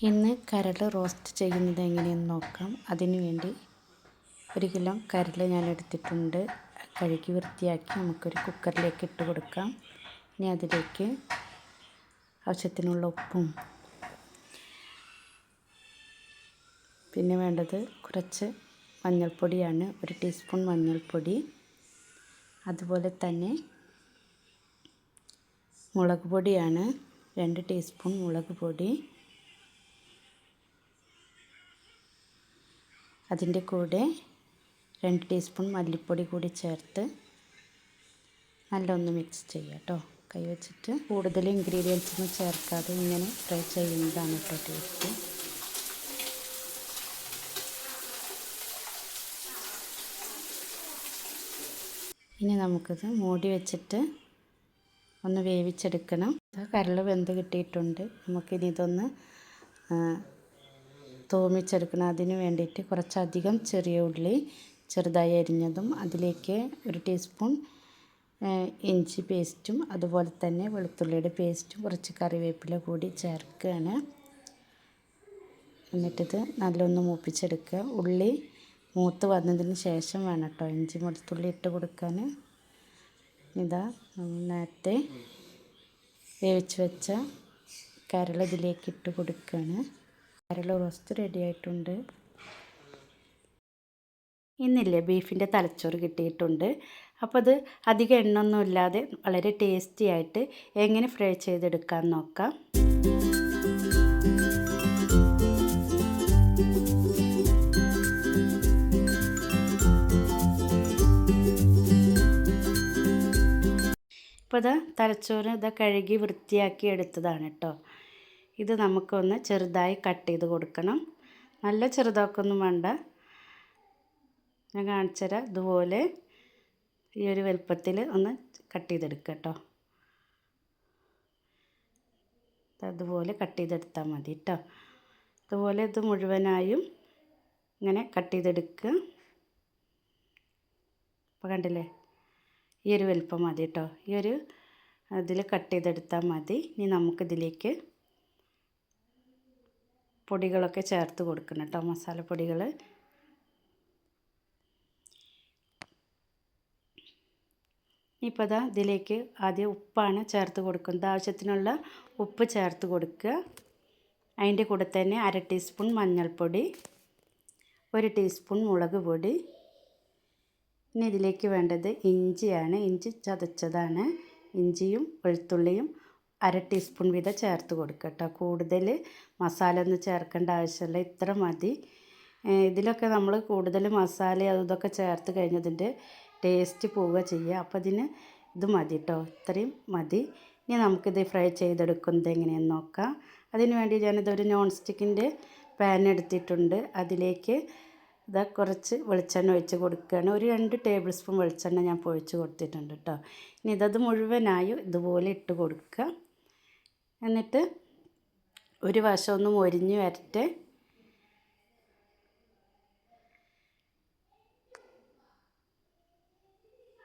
ഇന്ന് കരൾ റോസ്റ്റ് ചെയ്യുന്നത് എങ്ങനെയെന്ന് നോക്കാം. അതിനുവേണ്ടി ഒരു കിലോ കരൾ ഞാൻ എടുത്തിട്ടുണ്ട്. കഴുകി വൃത്തിയാക്കി നമുക്കൊരു കുക്കറിലേക്ക് ഇട്ട് കൊടുക്കാം. ഇനി അതിലേക്ക് ആവശ്യത്തിനുള്ള ഉപ്പും. പിന്നെ വേണ്ടത് കുറച്ച് മഞ്ഞൾപ്പൊടിയാണ്. ഒരു ടീസ്പൂൺ മഞ്ഞൾപ്പൊടി. അതുപോലെ തന്നെ മുളക് പൊടിയാണ്. രണ്ട് ടീസ്പൂൺ മുളക് പൊടി. അതിന്റെ കൂടെ രണ്ട് ടീസ്പൂൺ മല്ലിപ്പൊടി കൂടി ചേർത്ത് നല്ലൊന്ന് മിക്സ് ചെയ്യുക കേട്ടോ. കൈ വെച്ചിട്ട് കൂടുതൽ ഇൻഗ്രീഡിയൻസ് ഒന്നും ചേർക്കാതെ ഇങ്ങനെ ഫ്രൈ ചെയ്യുന്നതാണ് കേട്ടോ ടേസ്റ്റ് ഇനി നമുക്കിത് മൂടി വെച്ചിട്ട് ഒന്ന് വേവിച്ചെടുക്കണം. കരൾ വെന്ത് കിട്ടിയിട്ടുണ്ട്. നമുക്കിനി ഇതൊന്ന് തൂമിച്ചെടുക്കണം അതിന് വേണ്ടിയിട്ട് കുറച്ചധികം ചെറിയ ഉള്ളി ചെറുതായി അരിഞ്ഞതും അതിലേക്ക് ഒരു ടീസ്പൂൺ ഇഞ്ചി പേസ്റ്റും അതുപോലെ തന്നെ വെളുത്തുള്ളിയുടെ പേസ്റ്റും കുറച്ച് കറിവേപ്പില കൂടി ചേർക്കുകയാണ്. എന്നിട്ടിത് നല്ലൊന്ന് മൂപ്പിച്ചെടുക്കുക. ഉള്ളി മൂത്ത് വന്നതിന് ശേഷം വേണം കേട്ടോ ഇഞ്ചി വെളുത്തുള്ളി ഇട്ട് കൊടുക്കാൻ. ഇതാ നേരത്തെ വേവിച്ച് വെച്ച കരൾ ഇതിലേക്ക് ഇട്ട് കൊടുക്കുകയാണ്. കരൾ റോസ്റ്റ് റെഡി ആയിട്ടുണ്ട്. ഇന്നില്ലേ ബീഫിന്റെ തലച്ചോറ് കിട്ടിയിട്ടുണ്ട്. അപ്പോൾ അത് അധികം എണ്ണൊന്നും ഇല്ലാതെ വളരെ ടേസ്റ്റി ആയിട്ട് എങ്ങനെ ഫ്രൈ ചെയ്തെടുക്കാൻ നോക്കാം. ഇപ്പോൾ ഇതാ തലച്ചോറ് ഇതാ കഴുകി വൃത്തിയാക്കി എടുത്തതാണ് കേട്ടോ ഇത് നമുക്കൊന്ന് ചെറുതായി കട്ട് ചെയ്ത് കൊടുക്കണം. നല്ല ചെറുതാക്കൊന്നും വേണ്ട. ഞാൻ കാണിച്ചുതരാം ഇതുപോലെ ഈ ഒരു വലുപ്പത്തിൽ ഒന്ന് കട്ട് ചെയ്തെടുക്കുക കേട്ടോ അതുപോലെ കട്ട് ചെയ്തെടുത്താൽ മതി കേട്ടോ അതുപോലെ ഇത് മുഴുവനായും ഇങ്ങനെ കട്ട് ചെയ്തെടുക്കുക അപ്പോൾ കണ്ടില്ലേ? ഈ ഒരു വലുപ്പം മതി കേട്ടോ ഈ ഒരു അതിൽ കട്ട് ചെയ്തെടുത്താൽ മതി. ഇനി നമുക്കിതിലേക്ക് പൊടികളൊക്കെ ചേർത്ത് കൊടുക്കണം കേട്ടോ മസാലപ്പൊടികൾ ഇപ്പോൾ ഇതാ ഇതിലേക്ക് ആദ്യം ഉപ്പാണ് ചേർത്ത് കൊടുക്കുന്നത്. ആവശ്യത്തിനുള്ള ഉപ്പ് ചേർത്ത് കൊടുക്കുക. അതിന്റെ കൂടെ തന്നെ അര ടീസ്പൂൺ മഞ്ഞൾപ്പൊടി ഒരു ടീസ്പൂൺ മുളക് പൊടി. ഇനി ഇതിലേക്ക് വേണ്ടത് ഇഞ്ചിയാണ്. ഇഞ്ചി ചതച്ചതാണ്. ഇഞ്ചിയും വെളുത്തുള്ളിയും അര ടീസ്പൂൺ വീതം ചേർത്ത് കൊടുക്കുക കേട്ടോ കൂടുതൽ മസാല ഒന്നും ചേർക്കേണ്ട ആവശ്യമില്ല. ഇത്ര മതി. ഇതിലൊക്കെ നമ്മൾ കൂടുതൽ മസാല അതൊക്കെ ചേർത്ത് കഴിഞ്ഞതിന്റെ ടേസ്റ്റ് പോവുക ചെയ്യുക. അപ്പോൾ അതിന് ഇത് മതി കേട്ടോ ഇത്രയും മതി. ഇനി നമുക്കിത് ഫ്രൈ ചെയ്തെടുക്കുന്നത് എങ്ങനെയെന്ന് നോക്കാം. അതിന് വേണ്ടി ഞാനിതൊരു നോൺ സ്റ്റിക്കിന്റെ പാൻ എടുത്തിട്ടുണ്ട്. അതിലേക്ക് ഇതാ കുറച്ച് വെളിച്ചെണ്ണ ഒഴിച്ച് കൊടുക്കുകയാണ്. ഒരു രണ്ട് ടേബിൾ സ്പൂൺ വെളിച്ചെണ്ണ ഞാൻ പൊഴിച്ച് കൊടുത്തിട്ടുണ്ട് കേട്ടോ. ഇനി ഇതത് മുഴുവനായും ഇതുപോലെ ഇട്ട് കൊടുക്കുക. എന്നിട്ട് ഒരു വശം ഒന്ന് മൊരിഞ്ഞ് വരട്ടെ.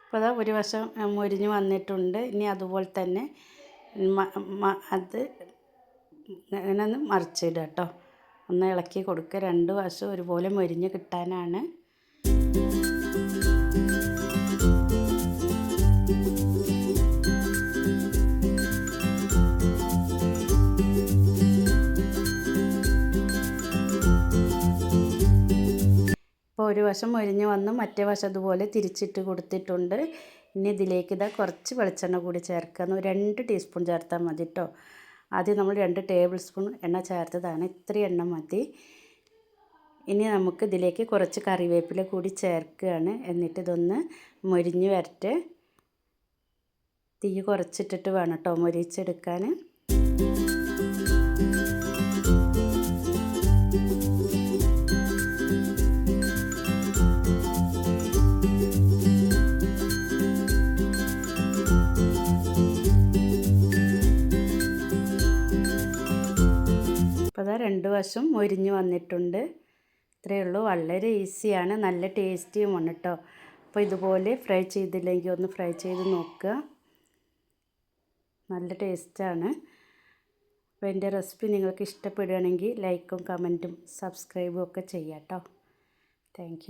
അപ്പോൾ അതാ ഒരു വശം മൊരിഞ്ഞ് വന്നിട്ടുണ്ട്. ഇനി അതുപോലെ തന്നെ അത് ഇങ്ങനെ ഒന്ന് മറിച്ചിടുക കേട്ടോ. ഒന്ന് ഇളക്കി കൊടുക്കുക. രണ്ട് വശം ഒരുപോലെ മൊരിഞ്ഞ് കിട്ടാനാണ് ഒരു വശം മൊരിഞ്ഞ് വന്ന് മറ്റേ വശം അതുപോലെ തിരിച്ചിട്ട് കൊടുത്തിട്ടുണ്ട്. ഇനി ഇതിലേക്ക് ഇതാ കുറച്ച് വെളിച്ചെണ്ണ കൂടി ചേർക്കാം രണ്ട് ടീസ്പൂൺ ചേർത്താൽ മതി കേട്ടോ ആദ്യം നമ്മൾ രണ്ട് ടേബിൾ സ്പൂൺ എണ്ണ ചേർത്തതാണ്. ഇത്രയും എണ്ണ മതി. ഇനി നമുക്ക് ഇതിലേക്ക് കുറച്ച് കറിവേപ്പില കൂടി ചേർക്കുകയാണ്. എന്നിട്ട് ഇതൊന്ന് മൊരിഞ്ഞ് വരട്ടെ. തീ കുറച്ചിട്ടിട്ട് വേണം കേട്ടോ മൊരിച്ചെടുക്കാൻ. അപ്പോൾ അതാ രണ്ട് വശം മൊരിഞ്ഞ് വന്നിട്ടുണ്ട്. ഇത്രയേ ഉള്ളൂ. വളരെ ഈസിയാണ്. നല്ല ടേസ്റ്റിയുമാണ് കേട്ടോ. അപ്പോൾ ഇതുപോലെ ഫ്രൈ ചെയ്തില്ലെങ്കിൽ ഒന്ന് ഫ്രൈ ചെയ്ത് നോക്കുക. നല്ല ടേസ്റ്റാണ് അപ്പോൾ എന്റെ റെസിപ്പി നിങ്ങൾക്ക് ഇഷ്ടപ്പെടുകയാണെങ്കിൽ ലൈക്കും കമന്റും സബ്സ്ക്രൈബും ഒക്കെ ചെയ്യാം കേട്ടോ. താങ്ക്